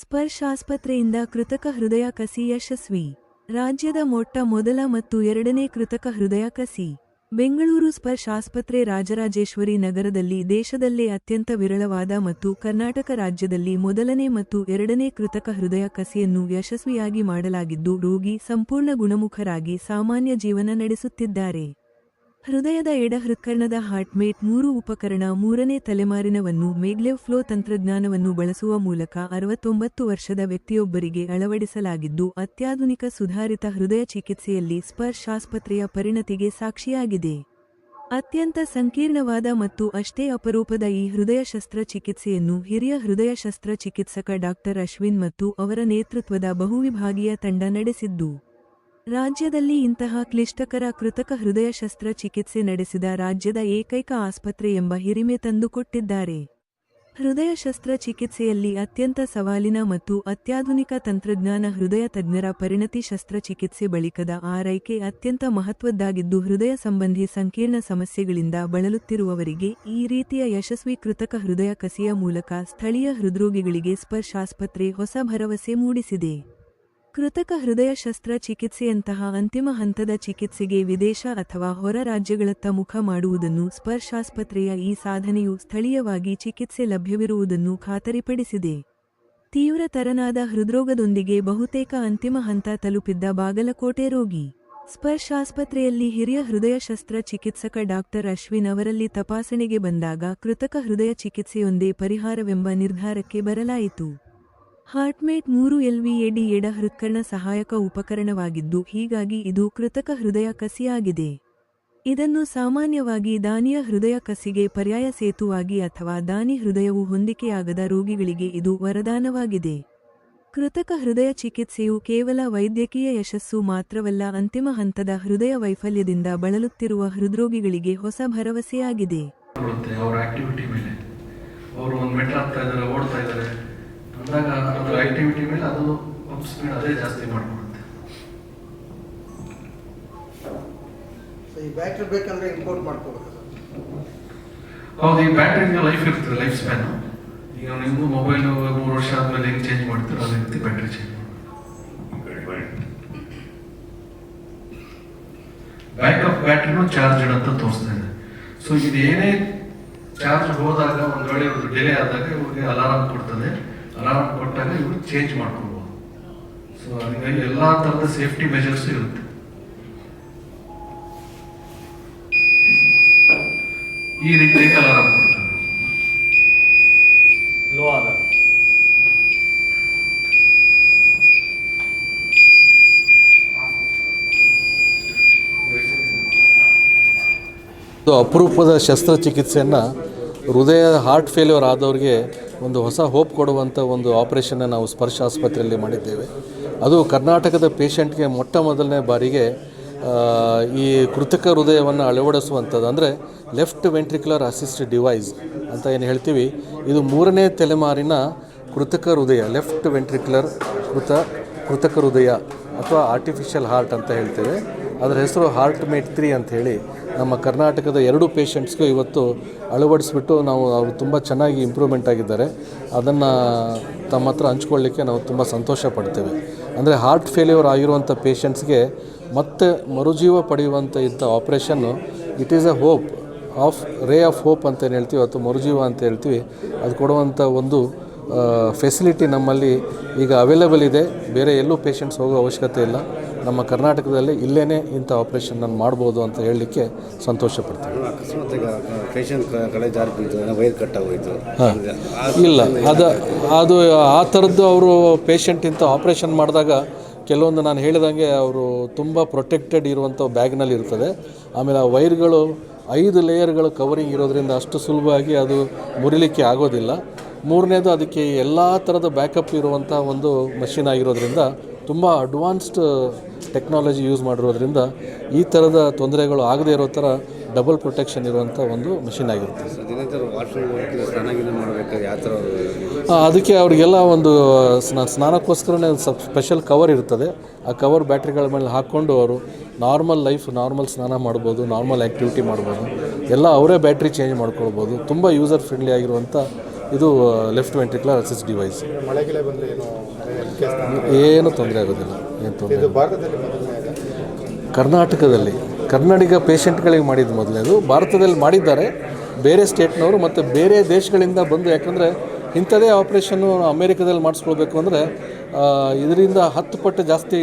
ಸ್ಪರ್ಶ್ ಆಸ್ಪತ್ರೆಯಿಂದ ಕೃತಕ ಹೃದಯ ಕಸಿ ಯಶಸ್ವಿ. ರಾಜ್ಯದ ಮೊಟ್ಟ ಮೊದಲ ಮತ್ತು ಎರಡನೇ ಕೃತಕ ಹೃದಯ ಕಸಿ. ಬೆಂಗಳೂರು ಸ್ಪರ್ಶ ಆಸ್ಪತ್ರೆ ರಾಜರಾಜೇಶ್ವರಿ ನಗರದಲ್ಲಿ ದೇಶದಲ್ಲೇ ಅತ್ಯಂತ ವಿರಳವಾದ ಮತ್ತು ಕರ್ನಾಟಕ ರಾಜ್ಯದಲ್ಲಿ ಮೊದಲನೇ ಮತ್ತು ಎರಡನೇ ಕೃತಕ ಹೃದಯ ಕಸಿಯನ್ನು ಯಶಸ್ವಿಯಾಗಿ ಮಾಡಲಾಗಿದ್ದು, ರೋಗಿ ಸಂಪೂರ್ಣ ಗುಣಮುಖರಾಗಿ ಸಾಮಾನ್ಯ ಜೀವನ ನಡೆಸುತ್ತಿದ್ದಾರೆ. ಹೃದಯದ ಎಡ ಹೃತ್ಕರ್ಣದ ಹಾರ್ಟ್ಮೇಟ್ ಮೂರು ಉಪಕರಣ ಮೂರನೇ ತಲೆಮಾರಿನವನ್ನು ಮೇಗ್ಲೆವ್ ಫ್ಲೋ ತಂತ್ರಜ್ಞಾನವನ್ನು ಬಳಸುವ ಮೂಲಕ ಅರವತ್ತೊಂಬತ್ತು ವರ್ಷದ ವ್ಯಕ್ತಿಯೊಬ್ಬರಿಗೆ ಅಳವಡಿಸಲಾಗಿದ್ದು, ಅತ್ಯಾಧುನಿಕ ಸುಧಾರಿತ ಹೃದಯ ಚಿಕಿತ್ಸೆಯಲ್ಲಿ ಸ್ಪರ್ಶ್ ಆಸ್ಪತ್ರೆಯ ಪರಿಣತಿಗೆ ಸಾಕ್ಷಿಯಾಗಿದೆ. ಅತ್ಯಂತ ಸಂಕೀರ್ಣವಾದ ಮತ್ತು ಅಷ್ಟೇ ಅಪರೂಪದ ಈ ಹೃದಯ ಶಸ್ತ್ರಚಿಕಿತ್ಸೆಯನ್ನು ಹಿರಿಯ ಹೃದಯ ಶಸ್ತ್ರಚಿಕಿತ್ಸಕ ಡಾಕ್ಟರ್ ಅಶ್ವಿನ್ ಮತ್ತು ಅವರ ನೇತೃತ್ವದ ಬಹುವಿಭಾಗೀಯ ತಂಡ ನಡೆಸಿದ್ದು. ರಾಜ್ಯದಲ್ಲಿ ಇಂತಹ ಕ್ಲಿಷ್ಟಕರ ಕೃತಕ ಹೃದಯ ಶಸ್ತ್ರಚಿಕಿತ್ಸೆ ನಡೆಸಿದ ರಾಜ್ಯದ ಏಕೈಕ ಆಸ್ಪತ್ರೆ ಎಂಬ ಹಿರಿಮೆ ತಂದುಕೊಟ್ಟಿದ್ದಾರೆ. ಹೃದಯ ಶಸ್ತ್ರಚಿಕಿತ್ಸೆಯಲ್ಲಿ ಅತ್ಯಂತ ಸವಾಲಿನ ಮತ್ತು ಅತ್ಯಾಧುನಿಕ ತಂತ್ರಜ್ಞಾನ ಹೃದಯ ತಜ್ಞರ ಪರಿಣತಿ ಶಸ್ತ್ರಚಿಕಿತ್ಸೆ ಬಳಿಕದ ಆರೈಕೆ ಅತ್ಯಂತ ಮಹತ್ವದ್ದಾಗಿದ್ದು ಹೃದಯ ಸಂಬಂಧಿ ಸಂಕೀರ್ಣ ಸಮಸ್ಯೆಗಳಿಂದ ಬಳಲುತ್ತಿರುವವರಿಗೆ ಈ ರೀತಿಯ ಯಶಸ್ವಿ ಕೃತಕ ಹೃದಯ ಕಸಿಯ ಮೂಲಕ ಸ್ಥಳೀಯ ಹೃದ್ರೋಗಿಗಳಿಗೆ ಸ್ಪರ್ಶಾಸ್ಪತ್ರೆ ಹೊಸ ಭರವಸೆ ಮೂಡಿಸಿದೆ. ಕೃತಕ ಹೃದಯ ಶಸ್ತ್ರಚಿಕಿತ್ಸೆಯಂತಹ ಅಂತಿಮ ಹಂತದ ಚಿಕಿತ್ಸೆಗೆ ವಿದೇಶ ಅಥವಾ ಹೊರ ರಾಜ್ಯಗಳತ್ತ ಮುಖ ಮಾಡುವುದನ್ನು ಸ್ಪರ್ಶಾಸ್ಪತ್ರೆಯ ಈ ಸಾಧನೆಯು ಸ್ಥಳೀಯವಾಗಿ ಚಿಕಿತ್ಸೆ ಲಭ್ಯವಿರುವುದನ್ನು ಖಾತರಿಪಡಿಸಿದೆ. ತೀವ್ರತರನಾದ ಹೃದ್ರೋಗದೊಂದಿಗೆ ಬಹುತೇಕ ಅಂತಿಮ ಹಂತ ತಲುಪಿದ್ದ ಬಾಗಲಕೋಟೆ ರೋಗಿ. ಸ್ಪರ್ಶಾಸ್ಪತ್ರೆಯಲ್ಲಿ ಹಿರಿಯ ಹೃದಯ ಶಸ್ತ್ರ ಚಿಕಿತ್ಸಕ ಡಾಕ್ಟರ್ ಅಶ್ವಿನ್ ಅವರಲ್ಲಿ ತಪಾಸಣೆಗೆ ಬಂದಾಗ ಕೃತಕ ಹೃದಯ ಚಿಕಿತ್ಸೆಯೊಂದೇ ಪರಿಹಾರವೆಂಬ ನಿರ್ಧಾರಕ್ಕೆ ಬರಲಾಯಿತು. ಹಾರ್ಟ್ಮೇಟ್ ಮೂರು ಎಲ್ವಿಎಡಿ ಎಡ ಹೃತ್ಕರ್ಣ ಸಹಾಯಕ ಉಪಕರಣವಾಗಿದ್ದು, ಹೀಗಾಗಿ ಇದು ಕೃತಕ ಹೃದಯ ಕಸಿಯಾಗಿದೆ. ಇದನ್ನು ಸಾಮಾನ್ಯವಾಗಿ ದಾನಿಯ ಹೃದಯ ಕಸಿಗೆ ಪರ್ಯಾಯ ಸೇತುವಾಗಿ ಅಥವಾ ದಾನಿ ಹೃದಯವು ಹೊಂದಿಕೆಯಾಗದ ರೋಗಿಗಳಿಗೆ ಇದು ವರದಾನವಾಗಿದೆ. ಕೃತಕ ಹೃದಯ ಚಿಕಿತ್ಸೆಯು ಕೇವಲ ವೈದ್ಯಕೀಯ ಯಶಸ್ಸು ಮಾತ್ರವಲ್ಲ, ಅಂತಿಮ ಹಂತದ ಹೃದಯ ವೈಫಲ್ಯದಿಂದ ಬಳಲುತ್ತಿರುವ ಹೃದ್ರೋಗಿಗಳಿಗೆ ಹೊಸ ಭರವಸೆಯಾಗಿದೆ. ಬರುತ್ತೆ ಅದ್ರ ಆಕ್ಟಿವಿಟಿ ಮೇಲೆ ಅದು ಒಂದು ಸ್ಪೀಡ್ ಅದೇ ಜಾಸ್ತಿ ಮಾಡ್ಕೊಡುತ್ತೆ ಈ ಬ್ಯಾಟ್ರಿ ಬೇಕಂದ್ರೆ ಇಂಪೋರ್ಟ್ ಮಾಡ್ಕೋಬೇಕು ಹೌದು ಈ ಬ್ಯಾಟ್ರಿಗೆ ಲೈಫ್ ಇರ್ತದೆ ಲೈಫ್ ಸ್ಪ್ಯಾನ್ ಈಗ ನಿಮ್ಮ ಮೊಬೈಲ್ ಮೂರು ವರ್ಷ ಆದ್ಮೇಲೆ ಹೆಂಗೆ ಚೇಂಜ್ ಮಾಡ್ತೀರೋ ಅದೇ ರೀತಿ ಬ್ಯಾಟ್ರಿ ಚೇಂಜ್ ಬ್ಯಾಕಪ್ ಬ್ಯಾಟ್ರಿನೂ ಚಾರ್ಜ್ ಅಂತ ತೋರಿಸ್ತಾ ಇದೆ ಸೊ ಇದು ಏನೇ ಚಾರ್ಜ್ ಹೋದಾಗ ಒಂದು ವೇಳೆ ಡಿಲೇ ಆದಾಗ ಇವ್ರಿಗೆ ಅಲಾರಾಮ್ ಕೊಡ್ತದೆ. ಅಲಾರಾಮ್ ಕೊಟ್ಟಾಗ ಇವರು ಚೇಂಜ್ ಮಾಡ್ಕೊಳ್ಬೋದು ಸೊ ಹಾಗಾಗಿ ಎಲ್ಲ ಥರದ ಸೇಫ್ಟಿ ಮೆಜರ್ಸ್ ಇರುತ್ತೆ. ಈ ರೀತಿಯಾಗಿ ಅಲಾರಾಮ್ ಕೊಡ್ತಾರೆ. ಲೋ ಅಪರೂಪದ ಶಸ್ತ್ರಚಿಕಿತ್ಸೆಯನ್ನು ಹೃದಯ ಹಾರ್ಟ್ ಫೇಲ್ಯೂರ್ ಆದವ್ರಿಗೆ ಒಂದು ಹೊಸ ಹೋಪ್ ಕೊಡುವಂಥ ಒಂದು ಆಪರೇಷನ್ನ ನಾವು ಸ್ಪರ್ಶ ಆಸ್ಪತ್ರೆಯಲ್ಲಿ ಮಾಡಿದ್ದೇವೆ. ಅದು ಕರ್ನಾಟಕದ ಪೇಷಂಟ್ಗೆ ಮೊಟ್ಟ ಮೊದಲನೇ ಬಾರಿಗೆ ಈ ಕೃತಕ ಹೃದಯವನ್ನು ಅಳವಡಿಸುವಂಥದ್ದು ಅಂದರೆ ಲೆಫ್ಟ್ ವೆಂಟ್ರಿಕ್ಯುಲರ್ ಅಸಿಸ್ಟ್ ಡಿವೈಸ್ ಅಂತ ಏನು ಹೇಳ್ತೀವಿ, ಇದು ಮೂರನೇ ತಲೆಮಾರಿನ ಕೃತಕ ಹೃದಯ ಲೆಫ್ಟ್ ವೆಂಟ್ರಿಕ್ಯುಲರ್ ಕೃತ, ಕೃತಕ ಹೃದಯ ಅಥವಾ ಆರ್ಟಿಫಿಷಿಯಲ್ ಹಾರ್ಟ್ ಅಂತ ಹೇಳ್ತೇವೆ. ಅದರ ಹೆಸರು ಹಾರ್ಟ್ ಮೇಟ್ ತ್ರೀ ಅಂತ ಹೇಳಿ ನಮ್ಮ ಕರ್ನಾಟಕದ ಎರಡು ಪೇಷಂಟ್ಸ್ಗೂ ಇವತ್ತು ಅಳವಡಿಸ್ಬಿಟ್ಟು ನಾವು ಅವರು ತುಂಬ ಚೆನ್ನಾಗಿ ಇಂಪ್ರೂವ್ಮೆಂಟ್ ಆಗಿದ್ದಾರೆ. ಅದನ್ನು ತಮ್ಮ ಹತ್ರ ಹಂಚ್ಕೊಳ್ಳಿಕ್ಕೆ ನಾವು ತುಂಬ ಸಂತೋಷ ಪಡ್ತೇವೆ. ಅಂದರೆ ಹಾರ್ಟ್ ಫೇಲ್ಯೂರ್ ಆಗಿರುವಂಥ ಪೇಷಂಟ್ಸ್ಗೆ ಮತ್ತೆ ಮರುಜೀವ ಪಡೆಯುವಂಥ ಇಂಥ operation it is a hope of ray of hope ಅಂತ ಏನು ಹೇಳ್ತೀವಿ, ಅಥವಾ ಮರುಜೀವ ಅಂತ ಹೇಳ್ತೀವಿ. ಅದು ಕೊಡುವಂಥ ಒಂದು ಫೆಸಿಲಿಟಿ ನಮ್ಮಲ್ಲಿ ಈಗ ಅವೈಲೇಬಲ್ ಇದೆ. ಬೇರೆ ಎಲ್ಲೂ ಪೇಷಂಟ್ಸ್ ಹೋಗೋ ಅವಶ್ಯಕತೆ ಇಲ್ಲ. ನಮ್ಮ ಕರ್ನಾಟಕದಲ್ಲಿ ಇಲ್ಲೇ ಇಂಥ ಆಪರೇಷನ್ ನಾನು ಮಾಡ್ಬೋದು ಅಂತ ಹೇಳಲಿಕ್ಕೆ ಸಂತೋಷ ಪಡ್ತೀನಿ ಅಕಸ್ಮಾತ್ ಈಗ ಪೇಷಂಟ್ ಕಡೆ ಜಾರಿ ಬಿದ್ದು ವೈರ್ ಕಟ್ ಆಗೋಯ್ತು. ಇಲ್ಲ ಅದು ಅದು ಆ ಥರದ್ದು ಅವರು ಪೇಷಂಟ್ ಇಂಥ ಆಪ್ರೇಷನ್ ಮಾಡಿದಾಗ ಕೆಲವೊಂದು ನಾನು ಹೇಳಿದಂಗೆ ಅವರು ತುಂಬ ಪ್ರೊಟೆಕ್ಟೆಡ್ ಇರುವಂಥ ಬ್ಯಾಗ್ನಲ್ಲಿ ಇರ್ತದೆ. ಆಮೇಲೆ ಆ ವೈರ್ಗಳು ಐದು ಲೇಯರ್ಗಳು ಕವರಿಂಗ್ ಇರೋದ್ರಿಂದ ಅಷ್ಟು ಸುಲಭವಾಗಿ ಅದು ಮುರಿಲಿಕ್ಕೆ ಆಗೋದಿಲ್ಲ. ಮೂರನೇದು ಅದಕ್ಕೆ ಎಲ್ಲ ಥರದ ಬ್ಯಾಕಪ್ ಇರುವಂಥ ಒಂದು ಮಷಿನ್ ಆಗಿರೋದ್ರಿಂದ ತುಂಬ ಅಡ್ವಾನ್ಸ್ಡ್ ಟೆಕ್ನಾಲಜಿ ಯೂಸ್ ಮಾಡಿರೋದ್ರಿಂದ ಈ ಥರದ ತೊಂದರೆಗಳು ಆಗದೇ ಇರೋ ಥರ ಡಬಲ್ ಪ್ರೊಟೆಕ್ಷನ್ ಇರುವಂಥ ಒಂದು ಮಷಿನ್ ಆಗಿರುತ್ತೆ. ಅದಕ್ಕೆ ಅವರಿಗೆಲ್ಲ ಒಂದು ಸ್ನ ಸ್ನಾನಕ್ಕೋಸ್ಕರನೇ ಒಂದು ಸ್ವಲ್ಪ ಸ್ಪೆಷಲ್ ಕವರ್ ಇರ್ತದೆ. ಆ ಕವರ್ ಬ್ಯಾಟ್ರಿಗಳ ಮೇಲೆ ಹಾಕ್ಕೊಂಡು ಅವರು ನಾರ್ಮಲ್ ಲೈಫ್ ನಾರ್ಮಲ್ ಸ್ನಾನ ಮಾಡ್ಬೋದು ನಾರ್ಮಲ್ ಆ್ಯಕ್ಟಿವಿಟಿ ಮಾಡ್ಬೋದು. ಎಲ್ಲ ಅವರೇ ಬ್ಯಾಟ್ರಿ ಚೇಂಜ್ ಮಾಡ್ಕೊಳ್ಬೋದು. ತುಂಬ ಯೂಸರ್ ಫ್ರೆಂಡ್ಲಿ ಆಗಿರುವಂಥ ಇದು ಲೆಫ್ಟ್ ವೆಂಟ್ರಿಕ್ಯುಲರ್ ಅಸಿಸ್ಟ್ ಡಿವೈಸ್ ಏನು ತೊಂದರೆ ಆಗೋದಿಲ್ಲ ಏನು ತೊಂದರೆ ಕರ್ನಾಟಕದಲ್ಲಿ ಕನ್ನಡಿಗ ಪೇಷಂಟ್ಗಳಿಗೆ ಮಾಡಿದ್ದು ಮೊದಲನೇದು ಭಾರತದಲ್ಲಿ ಮಾಡಿದ್ದಾರೆ ಬೇರೆ ಸ್ಟೇಟ್ನವರು ಮತ್ತು ಬೇರೆ ದೇಶಗಳಿಂದ ಬಂದು ಯಾಕಂದರೆ ಇಂಥದೇ ಆಪ್ರೇಷನ್ನು ಅಮೇರಿಕದಲ್ಲಿ ಮಾಡಿಸ್ಕೊಳ್ಬೇಕು ಅಂದರೆ ಇದರಿಂದ ಹತ್ತು ಪಟ್ಟು ಜಾಸ್ತಿ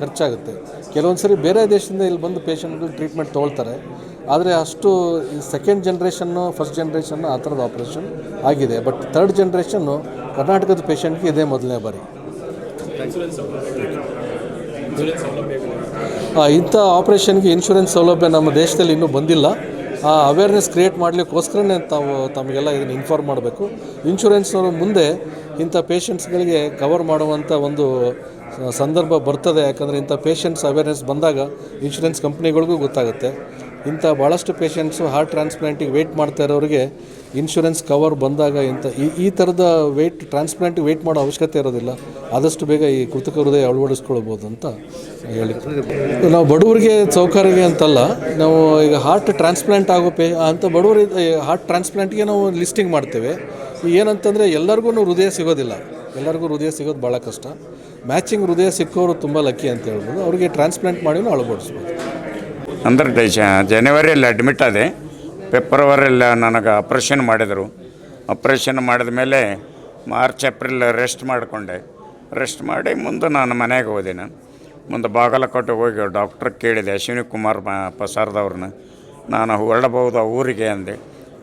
ಖರ್ಚಾಗುತ್ತೆ. ಕೆಲವೊಂದು ಸರಿ ಬೇರೆ ದೇಶದಿಂದ ಇಲ್ಲಿ ಬಂದು ಪೇಷಂಟ್ಗಳು ಟ್ರೀಟ್ಮೆಂಟ್ ತೊಗೊಳ್ತಾರೆ. ಆದರೆ ಅಷ್ಟು ಸೆಕೆಂಡ್ ಜನ್ರೇಷನ್ನು ಫಸ್ಟ್ ಜನ್ರೇಷನ್ನು ಆ ಥರದ ಆಪ್ರೇಷನ್ ಆಗಿದೆ. ಬಟ್ ಥರ್ಡ್ ಜನ್ರೇಷನ್ನು ಕರ್ನಾಟಕದ ಪೇಷಂಟ್ಗೆ ಇದೇ ಮೊದಲನೇ ಬಾರಿ. ಇಂಥ ಆಪ್ರೇಷನ್ಗೆ ಇನ್ಶೂರೆನ್ಸ್ ಸೌಲಭ್ಯ ನಮ್ಮ ದೇಶದಲ್ಲಿ ಇನ್ನೂ ಬಂದಿಲ್ಲ. ಆ ಅವೇರ್ನೆಸ್ ಕ್ರಿಯೇಟ್ ಮಾಡಲಿಕ್ಕೋಸ್ಕರನೇ ತಾವು ತಮಗೆಲ್ಲ ಇದನ್ನು ಇನ್ಫಾರ್ಮ್ ಮಾಡಬೇಕು. ಇನ್ಶೂರೆನ್ಸ್ನವರು ಮುಂದೆ ಇಂಥ ಪೇಷಂಟ್ಸ್ಗಳಿಗೆ ಕವರ್ ಮಾಡುವಂಥ ಒಂದು ಸಂದರ್ಭ ಬರ್ತದೆ. ಯಾಕಂದರೆ ಇಂಥ ಪೇಷಂಟ್ಸ್ ಅವೇರ್ನೆಸ್ ಬಂದಾಗ ಇನ್ಶೂರೆನ್ಸ್ ಕಂಪ್ನಿಗಳಿಗೂ ಗೊತ್ತಾಗುತ್ತೆ. ಇಂಥ ಭಾಳಷ್ಟು ಪೇಷಂಟ್ಸು ಹಾರ್ಟ್ ಟ್ರಾನ್ಸ್ಪ್ಲಾಂಟಿಗೆ ವೆಯ್ಟ್ ಮಾಡ್ತಾ ಇರೋರಿಗೆ ಇನ್ಶೂರೆನ್ಸ್ ಕವರ್ ಬಂದಾಗ ಇಂಥ ಈ ಈ ಥರದ ವೆಯ್ಟ್ ಟ್ರಾನ್ಸ್ಪ್ಲಾಂಟಿಗೆ ವೆಯ್ಟ್ ಮಾಡೋ ಅವಶ್ಯಕತೆ ಇರೋದಿಲ್ಲ. ಆದಷ್ಟು ಬೇಗ ಈ ಕೃತಕ ಹೃದಯ ಅಳವಡಿಸ್ಕೊಳ್ಬೋದು ಅಂತ ಹೇಳಿ. ನಾವು ಬಡವರಿಗೆ ಸೌಕರ್ಯಗೆ ಅಂತಲ್ಲ, ನಾವು ಈಗ ಹಾರ್ಟ್ ಟ್ರಾನ್ಸ್ಪ್ಲಾಂಟ್ ಆಗೋ ಪೇ ಅಂಥ ಬಡವರು ಹಾರ್ಟ್ ಟ್ರಾನ್ಸ್ಪ್ಲಾಂಟ್ಗೆ ನಾವು ಲಿಸ್ಟಿಂಗ್ ಮಾಡ್ತೇವೆ. ಏನಂತಂದರೆ ಎಲ್ಲರಿಗೂ ಹೃದಯ ಸಿಗೋದಿಲ್ಲ. ಎಲ್ಲರಿಗೂ ಹೃದಯ ಸಿಗೋದು ಭಾಳ ಕಷ್ಟ. ಮ್ಯಾಚಿಂಗ್ ಹೃದಯ ಸಿಕ್ಕೋರು ತುಂಬ ಲಕ್ಕಿ ಅಂತ ಹೇಳ್ಬೋದು. ಅವರಿಗೆ ಟ್ರಾನ್ಸ್ಪ್ಲಾಂಟ್ ಮಾಡಿನೂ ಅಳವಡಿಸ್ಬೋದು. ಅಂದ್ರೆ ಡ- ಜನವರಿಯಲ್ಲಿ ಅಡ್ಮಿಟ್ ಆದೆ. ಫೆಬ್ರವರಿಯಲ್ಲಿ ನನಗೆ ಆಪ್ರೇಷನ್ ಮಾಡಿದರು. ಆಪ್ರೇಷನ್ ಮಾಡಿದ ಮೇಲೆ ಮಾರ್ಚ್ ಏಪ್ರಿಲ್ ರೆಸ್ಟ್ ಮಾಡಿಕೊಂಡೆ. ರೆಸ್ಟ್ ಮಾಡಿ ಮುಂದೆ ನಾನು ಮನೆಗೆ ಹೋದೆ ನಾನು. ಮುಂದೆ ಬಾಗಲಕೋಟೆ ಹೋಗಿ ಡಾಕ್ಟ್ರ್ ಕೇಳಿದೆ ಅಶ್ವಿನಿ ಕುಮಾರ್ ಪಸಾರ್ದವ್ರನ್ನ ನಾನು ಹೊರಡಬಹುದು ಊರಿಗೆ ಅಂದೆ.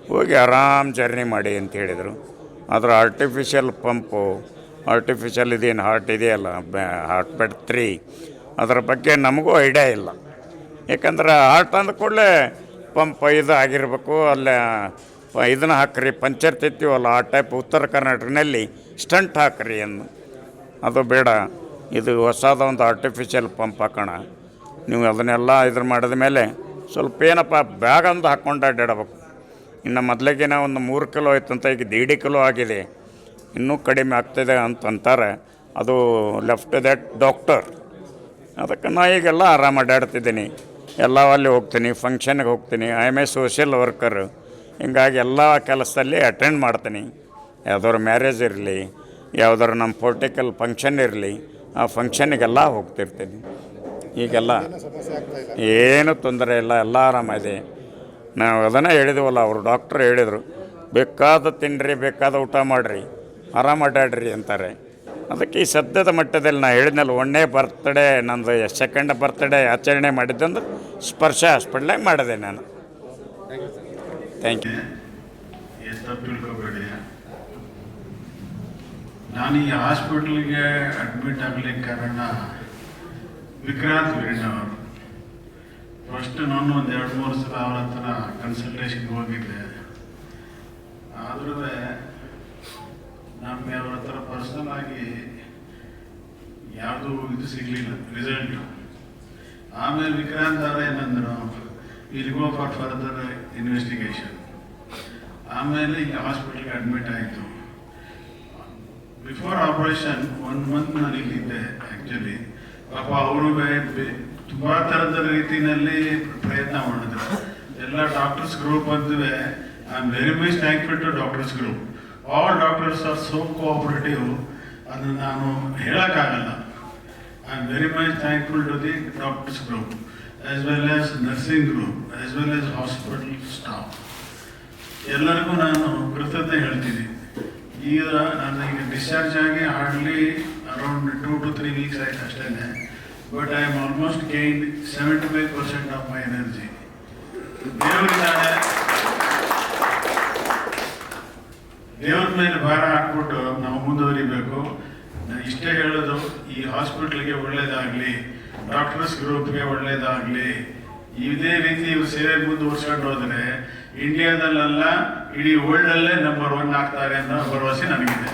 ಹೋಗಿ ಆರಾಮ್ ಜರ್ನಿ ಮಾಡಿ ಅಂತ ಹೇಳಿದರು. ಅದರ ಆರ್ಟಿಫಿಷಿಯಲ್ ಪಂಪು ಆರ್ಟಿಫಿಷಿಯಲ್ ಇದೇನು ಹಾರ್ಟ್ ಇದೆಯಲ್ಲ ಹಾರ್ಟ್ ಬೆಡ್ ತ್ರೀ ಅದರ ಬಗ್ಗೆ ನಮಗೂ ಐಡಿಯಾ ಇಲ್ಲ. ಯಾಕಂದ್ರೆ ಆರ್ಟ್ ಅಂದ ಕೂಡಲೇ ಪಂಪ್ ಇದು ಆಗಿರಬೇಕು, ಅಲ್ಲೇ ಇದನ್ನ ಹಾಕ್ರಿ, ಪಂಚರ್ ತೆತ್ತೀವಲ್ಲ ಆ ಟೈಪ್ ಉತ್ತರ ಕರ್ನಾಟಕನಲ್ಲಿ ಸ್ಟಂಟ್ ಹಾಕ್ರಿ ಅನ್ನು. ಅದು ಬೇಡ, ಇದು ಹೊಸದ ಒಂದು ಆರ್ಟಿಫಿಷಿಯಲ್ ಪಂಪ್ ಹಾಕೋಣ. ನೀವು ಅದನ್ನೆಲ್ಲ ಇದ್ರ ಮಾಡಿದ ಮೇಲೆ ಸ್ವಲ್ಪ ಏನಪ್ಪ, ಬ್ಯಾಗ್ ಒಂದು ಹಾಕ್ಕೊಂಡು ಅಡ್ಡಾಡಬೇಕು. ಇನ್ನು ಮೊದಲಿಗಿನ ಒಂದು ಮೂರು ಕಿಲೋ ಆಯ್ತಂತ ಈಗ ದೇಡಿ ಕಿಲೋ ಆಗಿದೆ. ಇನ್ನೂ ಕಡಿಮೆ ಆಗ್ತಿದೆ ಅಂತ ಅಂತಾರೆ. ಅದು ಲೆಫ್ಟ್ ದಟ್ ಡಾಕ್ಟರ್ ಅದಕ್ಕೆ ನಾ ಈಗೆಲ್ಲ ಆರಾಮ ಅಡ್ಡಾಡ್ತಿದ್ದೀನಿ. ಎಲ್ಲ ಅಲ್ಲಿ ಹೋಗ್ತೀನಿ ಫಂಕ್ಷನ್ಗೆ ಹೋಗ್ತೀನಿ. I am a social worker ಹಿಂಗಾಗಿ ಎಲ್ಲ ಕೆಲಸದಲ್ಲಿ ಅಟೆಂಡ್ ಮಾಡ್ತೀನಿ. ಯಾವುದಾದ್ರು ಮ್ಯಾರೇಜ್ ಇರಲಿ, ಯಾವುದಾದ್ರು ನಮ್ಮ ಪೊಲಿಟಿಕಲ್ ಫಂಕ್ಷನ್ ಇರಲಿ, ಆ ಫಂಕ್ಷನ್ನಿಗೆಲ್ಲ ಹೋಗ್ತಿರ್ತೀನಿ. ಈಗೆಲ್ಲ ಏನು ತೊಂದರೆ ಇಲ್ಲ, ಎಲ್ಲ ಆರಾಮಿದೆ ನಾವು ಅದನ್ನೇ ಹೇಳಿದವಲ್ಲ, ಅವರು ಡಾಕ್ಟ್ರ್ ಹೇಳಿದರು, ಬೇಕಾದ ತಿನ್ನಿರಿ ಬೇಕಾದ ಊಟ ಮಾಡಿರಿ ಆರಾಮ ಅಡ್ಡಾಡ್ರಿ ಅಂತಾರೆ. ಅದಕ್ಕೆ ಈ ಸದ್ಯದ ಮಟ್ಟದಲ್ಲಿ ನಾನು ಹೇಳಿದ್ನಲ್ಲ, ಒಂದನೇ ಬರ್ತ್ಡೇ ನಂದು ಸೆಕೆಂಡ್ ಬರ್ತ್ಡೇ ಆಚರಣೆ ಮಾಡಿದ್ದಂದ್ರೆ ಸ್ಪರ್ಶ ಹಾಸ್ಪಿಟ್ಲಾಗ ಮಾಡಿದೆ ನಾನು. ಥ್ಯಾಂಕ್ ಯು ನಾನು ಈ ಹಾಸ್ಪಿಟ್ಲಿಗೆ ಅಡ್ಮಿಟ್ ಆಗಲಿಕ್ಕೆ ಕಾರಣ ವಿಕ್ರಾಂತ್ ವೀರಣ್ಣ ಅವರು. ಫಸ್ಟ್ ನಾನು ಒಂದು ಎರಡು ಮೂರು ಸಲ ಅವರ ಹತ್ರ ಕನ್ಸಲ್ಟೇಷನ್ಗೆ ಹೋಗಿದ್ದೆ. ಆದ್ರೂ ನಮಗೆ ಅವರ ಹತ್ರ ಪರ್ಸನಲ್ ಆಗಿ ಯಾವುದು ಇದು ಸಿಗಲಿಲ್ಲ ರಿಸಲ್ಟ್ ಆಮೇಲೆ ವಿಕ್ರಾಂತ್ ಅವರ ಏನಂದ್ರು will go for further investigation ಆಮೇಲೆ ಇಲ್ಲಿ ಹಾಸ್ಪಿಟಲ್ಗೆ ಅಡ್ಮಿಟ್ ಆಯಿತು. ಬಿಫೋರ್ ಆಪರೇಷನ್ ಒನ್ ಮಂತ್ ನಾನು ಇಲ್ಲಿದ್ದೆ ಆ್ಯಕ್ಚುಲಿ ಪಾಪ ಅವರು ತುಂಬ ಥರದ ರೀತಿಯಲ್ಲಿ ಪ್ರಯತ್ನ ಮಾಡಿದ್ರು. ಎಲ್ಲ doctors group ಅಂತಿವೆ I am very much thankful to doctors group all doctors are so cooperative ಅದನ್ನು ನಾನು ಹೇಳೋಕ್ಕಾಗಲ್ಲ. I am very much thankful to the doctors group as well as nursing group as well as hospital staff ಎಲ್ಲರಿಗೂ ನಾನು ಕೃತಜ್ಞತೆ ಹೇಳ್ತೀನಿ. ಈಗ ನಾನು ಈಗ ಡಿಸ್ಚಾರ್ಜ್ ಆಗಿ hardly around two to three weeks ಆಯ್ತು ಅಷ್ಟೇ but I am almost gain seventy five percent of my energy ದೇವರಿದ್ದಾರೆ ದೇವ್ರ ಮೇಲೆ ಭಾರ ಹಾಕ್ಬಿಟ್ಟು ನಾವು ಮುಂದುವರಿಬೇಕು. ಇಷ್ಟೇ ಹೇಳೋದು, ಈ ಹಾಸ್ಪಿಟ್ಲಿಗೆ ಒಳ್ಳೇದಾಗಲಿ, ಡಾಕ್ಟರ್ಸ್ ಗ್ರೂಪ್ಗೆ ಒಳ್ಳೇದಾಗಲಿ, ಇದೇ ರೀತಿ ಇವ್ರು ಸೇವೆ ಮುಂದುವರ್ಸ್ಕೊಂಡು ಹೋದರೆ ಇಂಡಿಯಾದಲ್ಲೆಲ್ಲ ಇಡೀ ವರ್ಲ್ಡಲ್ಲೇ ನಂಬರ್ ಒನ್ ಆಗ್ತಾರೆ ಅನ್ನೋ ಭರವಸೆ ನನಗಿದೆ.